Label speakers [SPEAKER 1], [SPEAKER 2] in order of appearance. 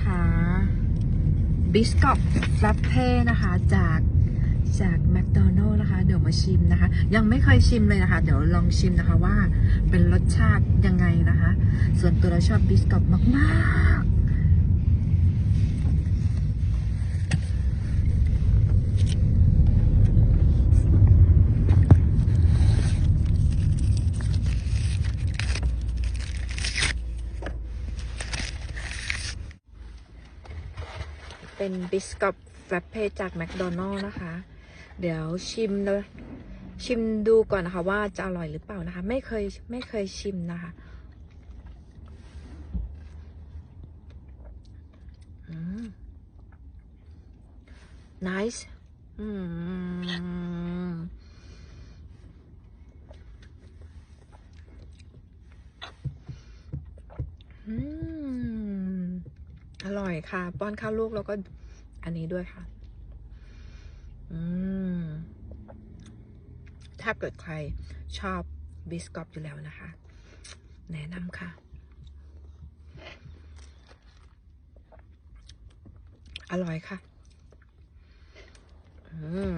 [SPEAKER 1] นะคะบิสกับฟลัฟเพ่นะคะจากจากแมคโดนัลล์นะคะ เดี๋ยวมาชิมนะคะ ยังไม่เคยชิมเลยนะคะ เดี๋ยวลองชิมนะคะว่าเป็นรสชาติยังไงนะคะ ส่วนตัวเราชอบบิสกอบมาก ๆ เป็นบิสกับแฟรปเป้จากแมคโดนัลล์นะคะ เดี๋ยวชิมเลยชิมดูก่อนนะคะว่าจะอร่อยหรือเปล่านะคะ ไม่เคยไม่เคยชิมนะคะอืม nice อืมอืม อยค่ะ ป้อนข้าวลูกแล้วก็อันนี้ด้วยค่ะ อืม ถ้าเกิดใครชอบบิสกอปอยู่แล้วนะคะ แนะนำค่ะ อร่อยค่ะ อืม